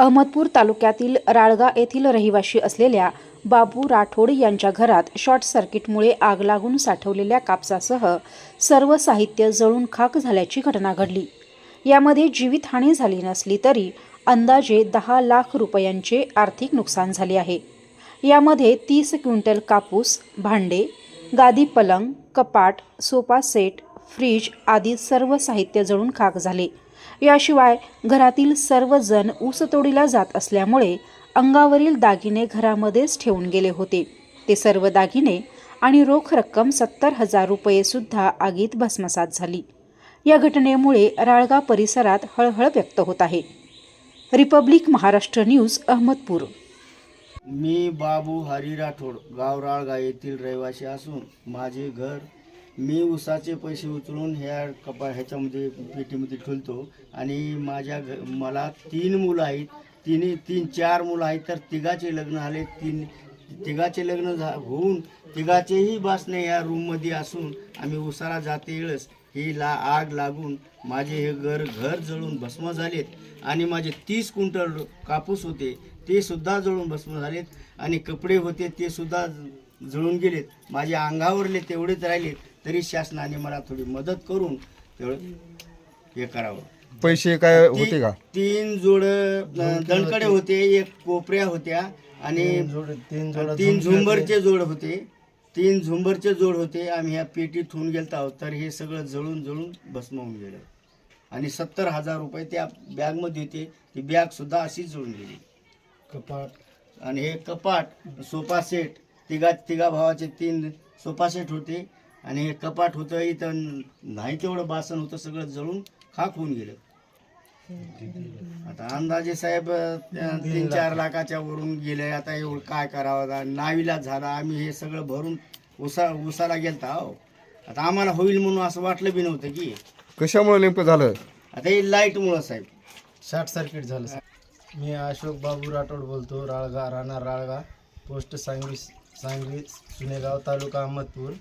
अहमदपूर तालुक्यातील राळगा येथील रहिवाशी असलेल्या बाबू राठोड यांच्या घरात शॉर्ट सर्किटमुळे आग लागून साठवलेल्या कापसासह सर्व साहित्य जळून खाक झाल्याची घटना घडली. यामध्ये जीवितहानी झाली नसली तरी अंदाजे दहा लाख रुपयांचे आर्थिक नुकसान झाले आहे. यामध्ये तीस क्विंटल कापूस भांडे गादी पलंग कपाट सोफा सेट फ्रीज आदी सर्व साहित्य जळून खाक झाले. याशिवाय घरातील सर्वजण ऊसतोडीला जात असल्यामुळे अंगावरील दागिने घरामध्येच ठेवून गेले होते. ते सर्व दागिने आणि रोख रक्कम सत्तर हजार रुपयेसुद्धा आगीत भस्मसात झाली. या घटनेमुळे राळगा परिसरात हळहळ व्यक्त होत आहे. Republic Maharashtra news Ahmadpur. मी बाबू हरी राठोड गाव राळगा येथील रहिवासी असून माझे घर मी उसाचे पैसे उचलून ह्या कपा ह्याच्यामध्ये पेटीमध्ये ठेवतो. आणि माझ्या घ मला तीन मुलं आहेत. तिन्ही तीन चार मुलं आहेत. तर तिघाचे लग्न झाले तीन तिघाचे लग्न झा होऊन तिघाचेही बासणे या रूममध्ये असून आम्ही उसाला जाते वेळेस ही ला आग लागून माझे हे घर घर जळून भस्म झालेत. आणि माझे तीस क्विंटल कापूस होते. ते सुद्धा जळून भस्म झालेत. आणि कपडे होते ते सुद्धा जळून गेलेत. माझ्या अंगावरले तेवढेच राहिलेत. तरी शासनाने मला थोडी मदत करून तेवढं हे करावं. पैसे काय होते का? तीन जोड दणकडे होते एक कोपऱ्या होत्या आणि तीन झुंबरचे जोड होते. तीन झुंबरचे जोड होते. आम्ही ह्या पेटीत ठेवून गेलत आहोत. तर हे सगळं जळून जळून भस्म होऊन गेलं. आणि सत्तर हजार रुपये त्या बॅगमध्ये होते. ती बॅग सुद्धा अशीच जळून गेली. कपाट. आणि हे कपाट सोफा सेट तिघा तिघा भावाचे तीन सोफा सेट होते. आणि हे कपाट होतं इथं नाही तेवढं बासन होतं सगळं जळून खाक होऊन गेलं. आता अंदाजे साहेब तीन चार लाखाच्या वरून गेले आता एवढं काय करावं? नावीला झाला आम्ही हे सगळं भरून उसा उसाला गेलता हो. आता आम्हाला होईल म्हणून असं वाटलं बी नव्हतं की. कशामुळे नेमकं झालं? आता हे लाईटमुळं साहेब. शॉर्ट सर्किट झालं मी अशोक बाबू राठोड बोलतो राळगा राहणार राळगा पोस्ट सांगवी सांगवी सुनेगाव तालुका अहमदपूर.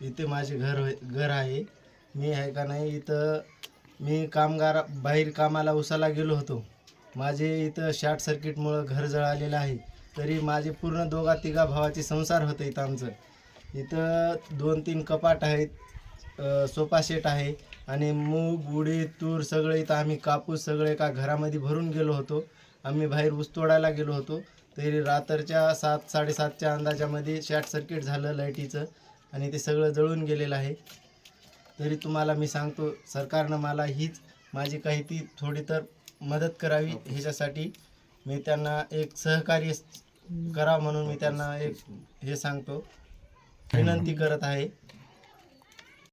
इथे माझे घर होय- घर आहे. मी आहे का नाही इथं मी कामगार बाहेर कामाला उसाला गेलो होतो. माझे इथं शॉर्ट सर्किटमुळं घर जळालेलं आहे. तरी माझे पूर्ण दोघा तिघा भावाचे संसार होतं इथं आमचं. इथं दोन तीन कपाट आहेत सोफा सेट आहे आणि मूग उडीद तूर सगळे इथं आम्ही कापूस सगळे एका घरामध्ये भरून गेलो होतो. आम्ही बाहेर ऊस तोडायला गेलो होतो. तरी रात्रच्या सात साडेसातच्या अंदाजामध्ये शॉर्ट सर्किट झालं लाईटीचं. आणि ते सगळं जळून गेलेलं आहे. तरी तुम्हाला मी सांगतो सरकारनं मला हीच माझी काही ती थोडी तर मदत करावी. ह्याच्यासाठी मी त्यांना एक सहकार्य करा म्हणून मी त्यांना एक हे सांगतो. विनंती करत आहे.